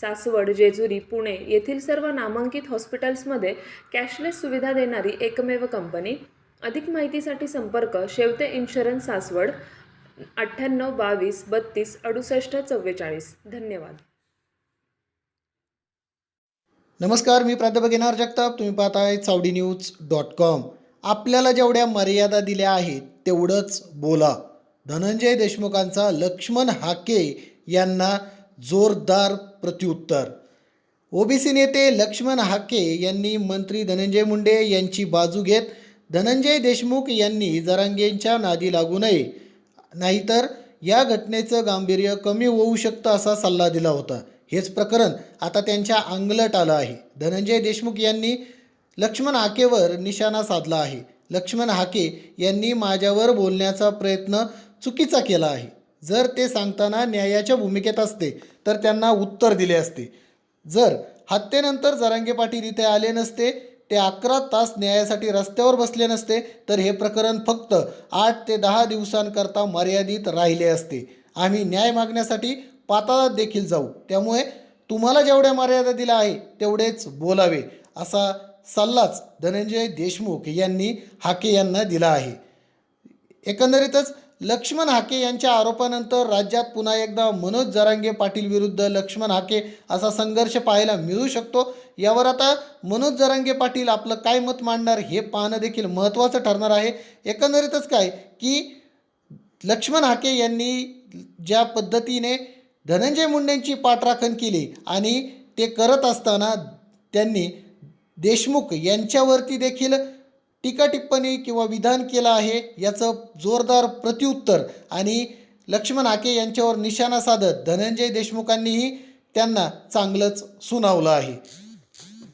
सासवड जेजुरी पुणे येथील सर्व नामांकित हॉस्पिटल्समध्ये कॅशलेस सुविधा देणारी एकमेव कंपनी. अधिक माहितीसाठी संपर्क शेवते इन्शुरन्स सासवड अठ्ठ्याण्णव बावीस बत्तीस अडुसष्ट चव्वेचाळीस. धन्यवाद. नमस्कार मी प्राध्यापक येणार जगताप. तुम्ही पाहताय चावडी न्यूज डॉट कॉम. आपल्याला जेवढ्या मर्यादा दिल्या आहेत तेवढंच बोला. धनंजय देशमुखांचा लक्ष्मण हाके यांना जोरदार प्रत्युत्तर. ओबीसी नेते लक्ष्मण हाके यांनी मंत्री धनंजय मुंडे यांची बाजू घेत धनंजय देशमुख यांनी जरांगेंच्या नादी लागू नये नाहीतर या घटनेचं गांभीर्य कमी होऊ शकतं असा सल्ला दिला होता. हेच प्रकरण आता त्यांच्या अंगलट आलं आहे. धनंजय देशमुख यांनी लक्ष्मण हाकेवर निशाणा साधला आहे. लक्ष्मण हाके यांनी माझ्यावर बोलण्याचा प्रयत्न चुकीचा केला आहे. जर ते सांगताना न्यायाच्या भूमिकेत असते तर त्यांना उत्तर दिले असते. जर हत्येनंतर जरांगे पाटील इथे आले नसते ते अकरा तास न्यायासाठी रस्त्यावर बसले नसते तर हे प्रकरण फक्त आठ ते दहा दिवसांकरता मर्यादित राहिले असते. आम्ही न्याय मागण्यासाठी पाताळात देखील जाऊ. त्यामुळे तुम्हाला जेवढ्या मर्यादा दिल्या आहे तेवढेच बोलावे असा सल्लाच धनंजय देशमुख यांनी हाके यांना दिला आहे. एकंदरीतच लक्ष्मण हाके यांच्या आरोपानंतर राज्यात पुन्हा एकदा मनोज जरांगे पाटील विरुद्ध लक्ष्मण हाके असा संघर्ष पाहायला मिळू शकतो. यावर आता मनोज जरांगे पाटील आपलं काय मत मांडणार हे पाहणं देखील महत्त्वाचं ठरणार आहे. एकंदरीतच काय की लक्ष्मण हाके यांनी ज्या पद्धतीने धनंजय मुंडेंची पाठराखण केली आणि ते करत असताना त्यांनी देशमुख यांच्यावरती देखील टीका टिप्पणी किंवा विधान केलं आहे याचं जोरदार प्रत्युत्तर आणि लक्ष्मण आके यांच्यावर निशाणा साधत धनंजय देशमुखांनीही त्यांना चांगलंच सुनावलं आहे.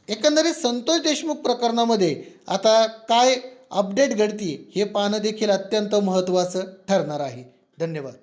एकंदरीत संतोष देशमुख प्रकरणामध्ये आता काय अपडेट घडती हे पाहणं देखील अत्यंत महत्त्वाचं ठरणार आहे. धन्यवाद.